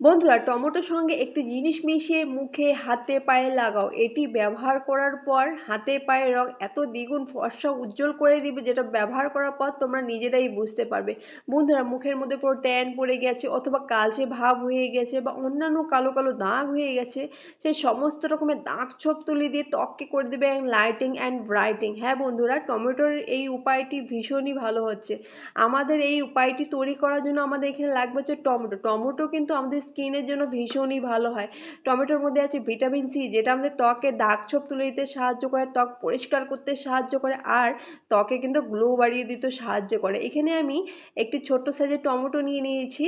বন্ধুরা, টমেটোর সঙ্গে একটি জিনিস মিশিয়ে মুখে, হাতে পায়ে লাগাও। এটি ব্যবহার করার পর হাতে পায়ে রং এত দ্বিগুণ ফর্সা উজ্জ্বল করে দিবে যেটা ব্যবহার করার পর তোমরা নিজেরাই বুঝতে পারবে। বন্ধুরা, মুখের মধ্যে পুরো ট্যান পড়ে গেছে অথবা কালচে ভাব হয়ে গেছে বা অন্যান্য কালো কালো দাগ হয়ে গেছে সেই সমস্ত রকমের দাগ ছোপ তুলে দিয়ে ত্বককে করে দেবে লাইটিং অ্যান্ড ব্রাইটিং হ্যাঁ বন্ধুরা, টমেটোর এই উপায়টি ভীষণই ভালো হচ্ছে। আমাদের এই উপায়টি তৈরি করার জন্য আমাদের এখানে লাগবে হচ্ছে টমেটো। টমেটো কিন্তু আমাদের স্কিনের জন্য ভীষণই ভালো হয়। টমেটোর মধ্যে আছে ভিটামিন সি যেটা আমাদের ত্বকে দাগ ছোপ তুলে দিতে সাহায্য করে, ত্বক পরিষ্কার করতে সাহায্য করে, আর ত্বকে কিন্তু গ্লো বাড়িয়ে দিতে সাহায্য করে। এখানে আমি একটি ছোট্ট সাইজের টমেটো নিয়ে নিয়েছি।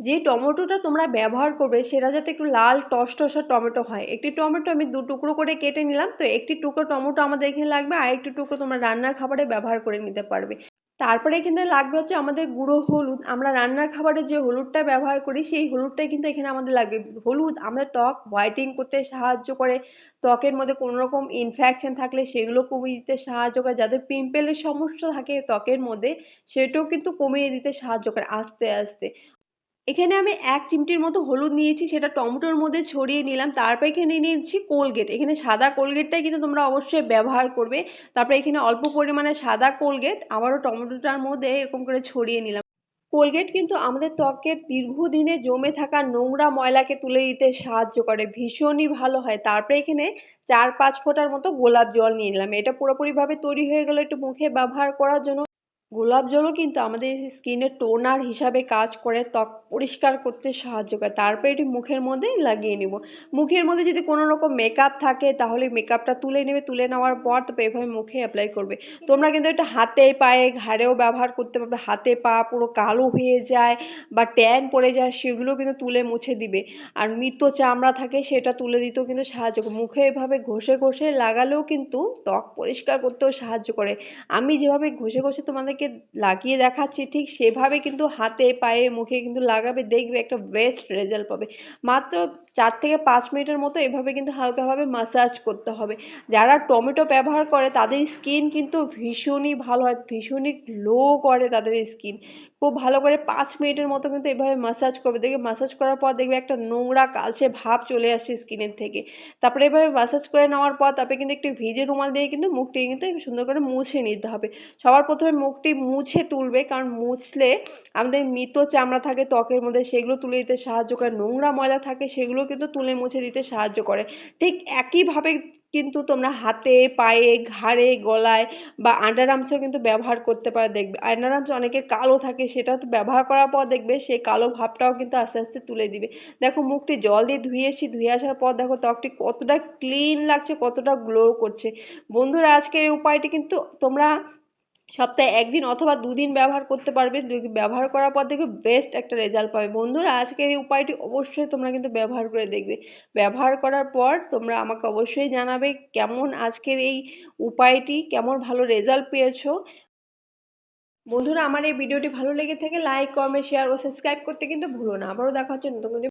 যে টমেটোটা তোমরা ব্যবহার করবে, সেটা যাতে একটু লাল টসটসা টমেটো হয়। একটি টমেটো আমি দু টুকরো করে কেটে নিলাম, তো একটি টুকরো টমেটো আমাদের এখানে লাগবে আর একটি টুকরো তোমরা রান্নার খাবারে ব্যবহার করে নিতে পারবে। তারপরে এখানে লাগবে হচ্ছে আমাদের গুঁড়ো হলুদ। আমরা রান্নার খাবারে যে হলুদটা ব্যবহার করি, সেই হলুদটাই কিন্তু এখানে আমাদের লাগবে। হলুদ, আমাদের ত্বক হোয়াইটিং করতে সাহায্য করে। ত্বকের মধ্যে কোনো রকম ইনফেকশন থাকলে সেগুলো কমিয়ে দিতে সাহায্য করে। যাদের পিম্পলের সমস্যা থাকে ত্বকের মধ্যে, সেটাও কিন্তু কমিয়ে দিতে সাহায্য করে আস্তে আস্তে। এখানে আমি এক চিমটির মতো হলুদ নিয়েছি, সেটা টমেটোর মধ্যে ছড়িয়ে নিলাম, তারপর এখানে নিয়েছি কোলগেট। এখানে সাদা কোলগেটটাই কিন্তু তোমরা অবশ্যই ব্যবহার করবে। তারপরে এখানে অল্প পরিমাণে সাদা কোলগেট, আবারও টমেটোটার মধ্যে এরকম করে ছড়িয়ে নিলাম। কোলগেট কিন্তু আমাদের ত্বকের দীর্ঘদিনে জমে থাকা নোংরা ময়লাকে তুলে দিতে সাহায্য করে, ভীষণই ভালো হয়। তারপরে এখানে চার পাঁচ ফোঁটার মতো গোলাপ জল নিয়ে নিলাম। এটা পুরোপুরিভাবে তৈরি হয়ে গেলো একটু মুখে ব্যবহার করার জন্য। গোলাপ জলও কিন্তু আমাদের স্কিনের টোনার হিসাবে কাজ করে, ত্বক পরিষ্কার করতে সাহায্য করে। তারপর এটি মুখের মধ্যে লাগিয়ে নিব। মুখের মধ্যে যদি কোনো রকম মেকআপ থাকে, তাহলে মেকআপটা তুলে নেবে। তুলে নেওয়ার পর তারপর এভাবে মুখে অ্যাপ্লাই করবে। তোমরা কিন্তু এটা হাতে পায়ে ঘাড়েও ব্যবহার করতে পারবে। হাতে পা পুরো কালো হয়ে যায় বা ট্যান পড়ে যায়, সেগুলো কিন্তু তুলে মুছে দিবে। আর মৃত চামড়া থাকে, সেটা তুলে দিতেও কিন্তু সাহায্য করে মুখে এভাবে ঘষে ঘষে লাগালেও কিন্তু ত্বক পরিষ্কার করতেও সাহায্য করে। আমি যেভাবে ঘষে ঘষে তোমাদের তোমাদেরকে লাগিয়ে দেখাচ্ছি, ঠিক সেভাবে কিন্তু হাতে, পায়ে, মুখে কিন্তু লাগাবে, দেখবে একটা বেস্ট রেজাল্ট পাবে। মাত্র চার থেকে পাঁচ মিনিটের মতো এভাবে কিন্তু হালকাভাবে মাসাজ করতে হবে। যারা টমেটো ব্যবহার করে, তাদের স্কিন কিন্তু ভীষণই ভালো হয়, ভীষণই গ্লো করে তাদের স্কিন খুব ভালো করে পাঁচ মিনিটের মতো কিন্তু এভাবে মাসাজ করবে। দেখবে মাসাজ করার পর দেখবে একটা নোংরা, কালচে ভাব চলে আসছে স্কিনের থেকে। তারপরে এভাবে মাসাজ করে নেওয়ার পর তারপরে কিন্তু একটু ভিজে রুমাল দিয়ে কিন্তু মুখটি কিন্তু সুন্দর করে মুছে নিতে হবে। সবার প্রথমে মুখটি মুছে তুলবে, কারণ মুছলে আমাদের মৃত চামড়া থাকে, ত্বকের মধ্যে সেগুলো তুলে দিতে সাহায্য করে। নোংরা ময়লা থাকে, সেগুলো কিন্তু তুলে মুছে দিতে সাহায্য করে। ঠিক একইভাবে কিন্তু তোমরা হাতে, পায়ে, ঘাড়ে, গলায় বা আন্ডার কিন্তু ব্যবহার করতে পারো দেখবে। আন্ডার আর্মস অনেকের কালো থাকে সেটা তো ব্যবহার করার পর দেখবে সেই কালো ভাবটাও কিন্তু আস্তে আস্তে তুলে দিবে। দেখো মুখটি জল দিয়ে ধুয়ে এসেছি ধুয়ে আসার পর দেখো ত্বকটি কতটা ক্লিন লাগছে, কতটা গ্লো করছে। বন্ধুরা, আজকের এই উপায়টি কিন্তু তোমরা সপ্তাহে একদিন অথবা দুদিন ব্যবহার করতে পারবে। ব্যবহার করার পর দেখবে বেস্ট একটা রেজাল্ট পাবে। বন্ধুরা, আজকের এই উপায়টি অবশ্যই তোমরা কিন্তু ব্যবহার করে দেখবে। ব্যবহার করার পর তোমরা আমাকে অবশ্যই জানাবে কেমন আজকের এই উপায়টি, কেমন ভালো রেজাল্ট পেয়েছ। বন্ধুরা, আমার এই ভিডিওটি ভালো লেগে থাকে লাইক কমেন্ট শেয়ার ও সাবস্ক্রাইব করতে কিন্তু ভুলো না। আবারও দেখা হচ্ছে নতুন